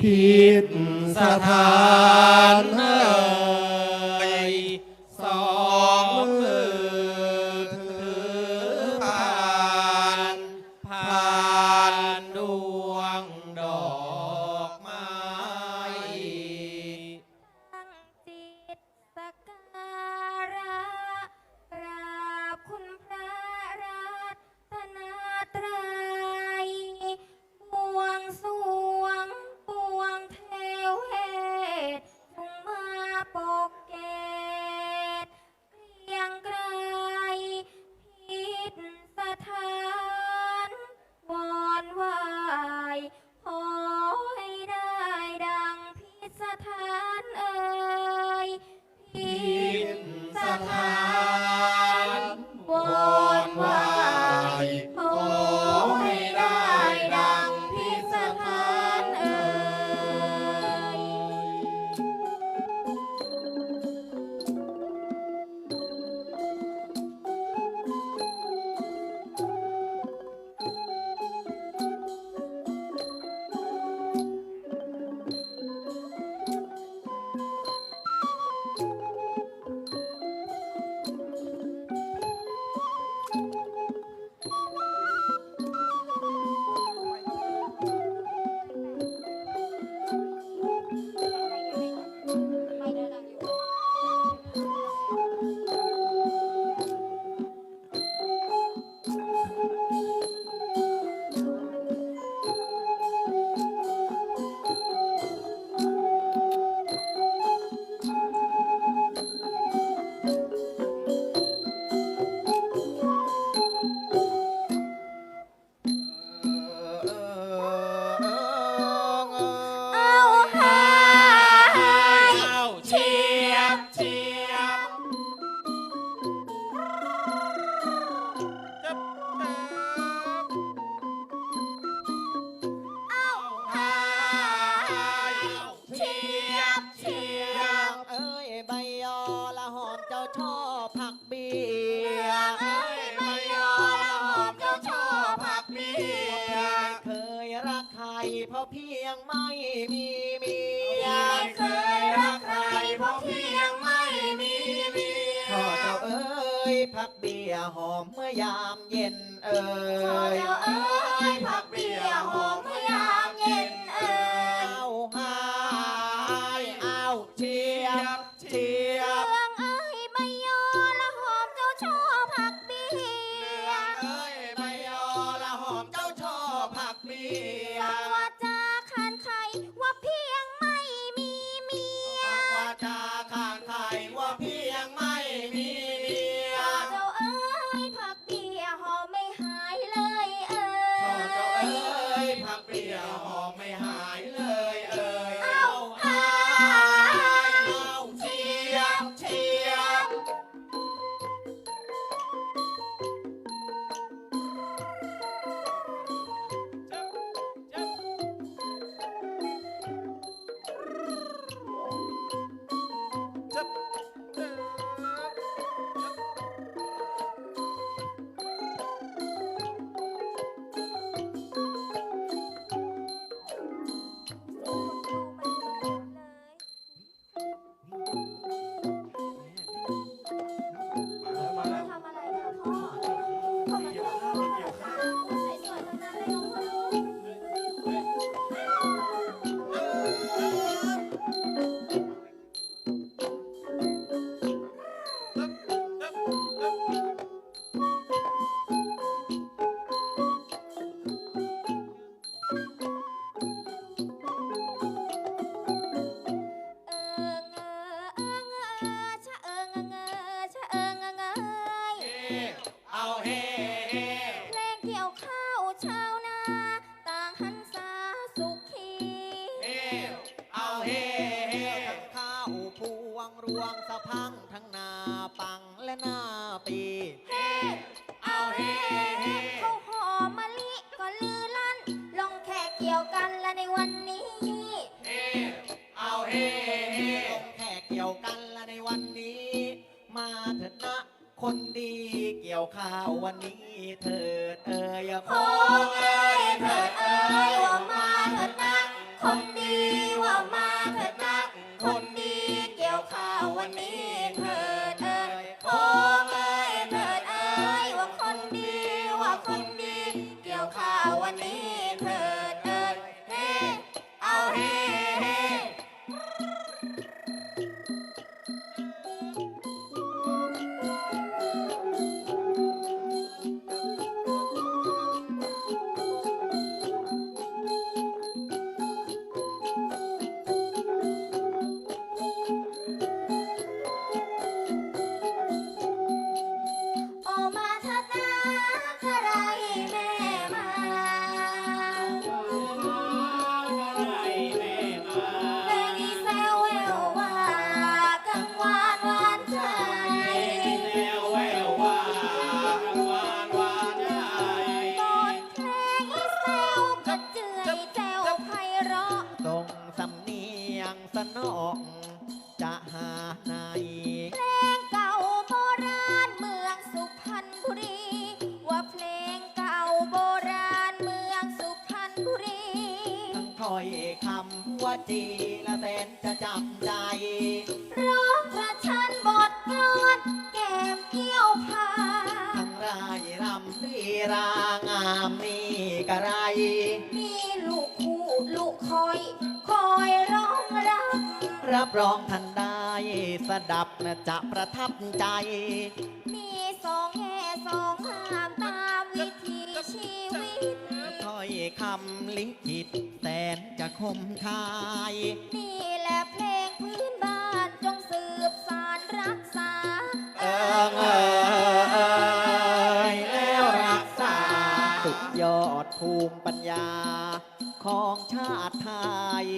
ผิดสถาน ธา ไม่มีมีอยเคยรักใครเพราะเพียงไม่มีมีขอเจ้าเอ๋ยพักเบียหอมเมื่อยามเย็นเอ๋ยขอเจ้าเอ๋ยพักเบียหอมเมื่อยามเย็นเอ๋ยเอาหายเอาเทียบเทียบ ยงมา งรวงสะพังทั้งหน้าปังและหน้าปีเฮเอาเฮเฮเขาหอมมะลิก็ลือลั่น ลงแค่เกี่ยวกันและในวันนี้เฮเอาเฮเฮลงแขกเกี่ยวกันและในวันนี้ มาเถิดนะคนดีเกี่ยวข้าววันนี้เถิดเอ่ยโอ้เอ้ยเถิดเอ้ยว่ามาเถิดนะคนดีว่ามาเถิด ยงสนองจะหาไหนเพลงเก่าโบราณเมืองสุพรรณบุรี ว่าเพลงเก่าโบราณเมืองสุพรรณบุรีทั้งถ้อยคำว่าจีละแสนจะจำใจรอ รับรองท่านได้สดับนะจะประทับใจ มีสองแง่สองหามตามวิถีชีวิต ถ้อยคำลิงจิตแสนจะคมคาย นี่และเพลงพื้นบ้านจงสืบสานรักษา เอิงเอยแล้วรักษา สุดยอดภูมิปัญญา ของชาติไทย